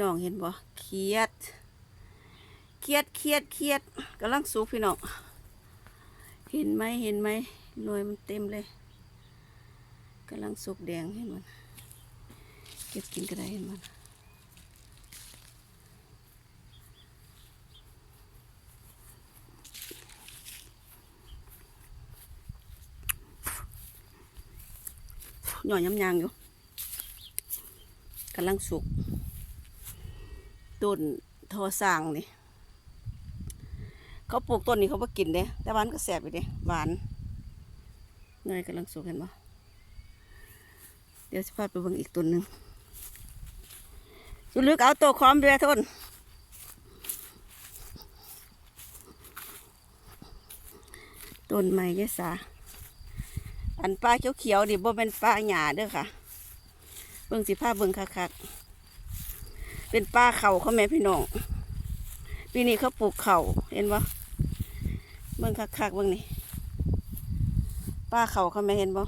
น้องเห็นบ่เครียดเครียดเครียดเครียดกำลังสุกพี่น้องเห็นไหมเห็นไหมหน่วยมันเต็มเลยกำลังสุกแดงเห็นมันเก็บกินก็ได้เห็นมันหน่อยย้ำยางอยู่กำลังสุก ต้นทอสร้างนี่เขาปลูกต้นนี้เขาบ่กินเด้แต่หวานก็แสบอยู่เด้หวานเนยกำลังสุกเห็นบ่เดี๋ยวสิพาไปเบิ่งอีกต้นหนึ่งสุลึกเอาตัวคอมเรือทนต้นไม้ยสาอันปลาเขียวๆนี่บ่เป็นปลาหญ้าเด้อค่ะ เบิ่งสิพาเบิ่งคักๆ เป็นปลาเขาเขาแม่พี่น้องปีนี้เขาปลูกเขาเห็นปะเบิ่งคักๆเบิ่งนี่ป้าเขาเขาไม่เห็นบ่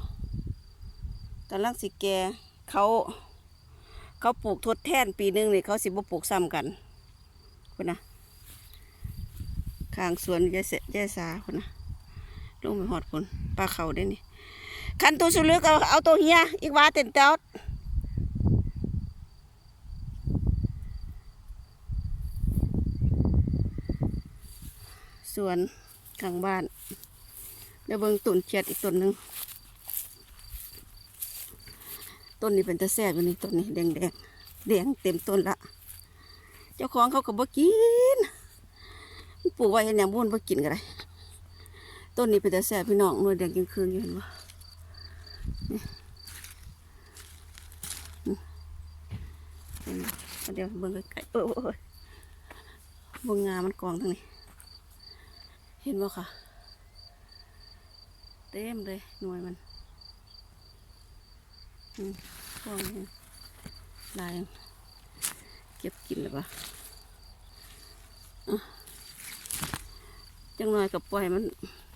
กำลังสิแกเขาเขาปลูกทดแทนปีหนึงนี่เขาสิบ่ปลูกซ้ำกันคนนะข้างสวนยายเสยายสาคนนะลงไปหอดคนป้าเขาได้นี่คันตัวสุลึกเอาเอาตัวเฮียอีกว่าเต็นเต้า สวนข้างบ้าน เดี๋ยวเบิ่งต้นเชียดอีกต้นหนึ่งต้นนี้เป็นตะแซ่บอยู่นี่ต้นนี้แดงแดงแดงเต็มต้นละเจ้าของเขาก็บ่กินปลูกไว้เห็นอย่างบุญบ่กินกันเลยต้นนี้เป็นตะแซ่บพี่น้องนวยแดงยังคืนอยู่เห็นบ่เดี๋ยวเบิ่งไกลๆเบิ่งงามันกองทั้งนี้ เห็นบ่ค่ะ เต็มเลยหน่วยมันอืมกองนี่ลายเก็บกินเลยปะจังหน่อยกับปล่อยมัน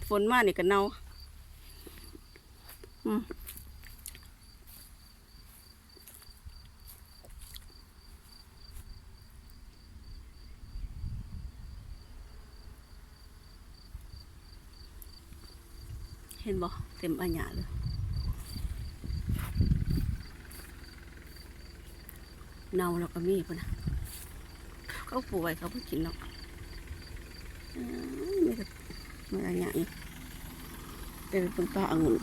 ฝนมานี่ก็เน่าอืม เห็นบ่เต็มอัญญาเลยเน่าแล้วก็มีพุ่นนะเขาปลูกไว้เขาเพิ่งกินหรอกอืมนี่ก็มันอะไรอย่างนี้เป็นเป็นปลาองุ่น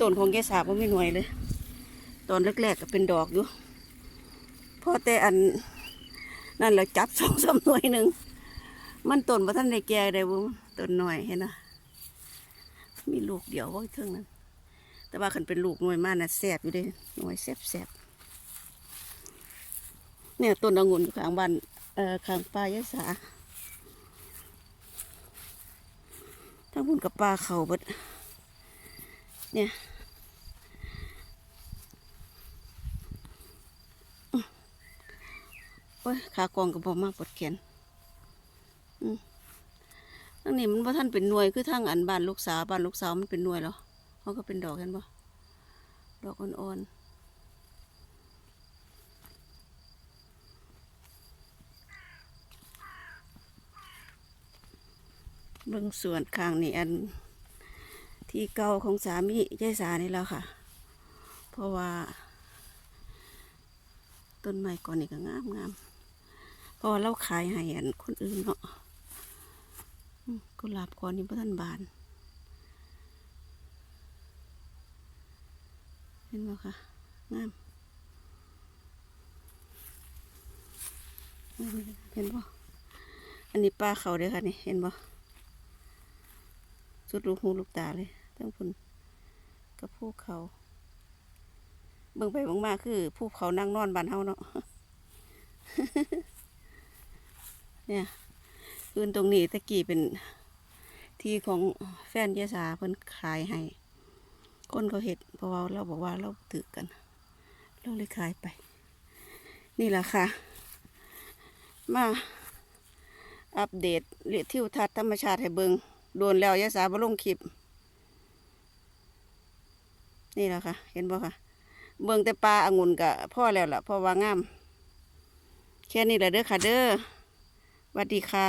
ต้นของแกสาบ่มีหน่วยเลย ตอนแรกๆก็เป็นดอกอยู่พอแต่อัน นั่นเราจับสองสามหน่วยหนึ่งมันต้นมาท่านในแก่ได้บุ้มต้นหน่อยเห็นนะมีลูกเดียวไว้เท่องนั้นแต่ว่าคันเป็นลูกหน่วยมากนะแสบอยู่เด้หน่วยแสบแสบเนี่ยต้นองุ่นข้างบ้านเอ่อข้างป่ายายสาทั้งพุ่นกับปลาเขาบดเนี่ยอื้อโอ้ยขากองกับบอมากปวดแขนอืมทั้งนี้มันว่าท่านเป็นหน่วยคือทั้งอันบ้านลูกสาวบ้านลูกสาวมันเป็นหน่วยเหรอเขาก็เป็นดอกเห็นปะดอกอ่อนๆเบิ่งส่วนข้างนี่อันที่เก่าของสามียายสานี่แล้วค่ะ เพราะว่า ต้นไม้ก่อนนี่ก็งามงาม เพราะว่าเราขายให้อันคนอื่นเนาะกุหลาบก่อนนี่พ่ท่านบาน เห็นไหมคะงามงามเลยเห็นบ่อันนี้ป้าเขาเด้อค่ะนี่เห็นบ่สุดลูกหูลูกตาเลยทั้งพุ่นกับภูเขาเบิ่งไปเบิ่งมาคือภูเขานั่งนอนบ้านเฮาเนาะ เนี่ยคืนตรงนี้ตะกี้เป็นที่ของแฟนยาสาเพิ่นขายให้คนเขาเห็ดเพราะว่าเราบอกว่าเราถือกัน เราเลยขายไป นี่แหละค่ะ มาอัปเดตเรียทิวทัศน์ธรรมชาติให้เบิงโดนแล้วยาสาบ่ลงคลิป นี่แหละค่ะ เห็นบ่ค่ะ เบิงแต่ปลาอางุ่นก็พ่อแล้วล่ะพราะว่างาม แค่นี้แหละเด้อค่ะเด้อ วัสดีค่ะ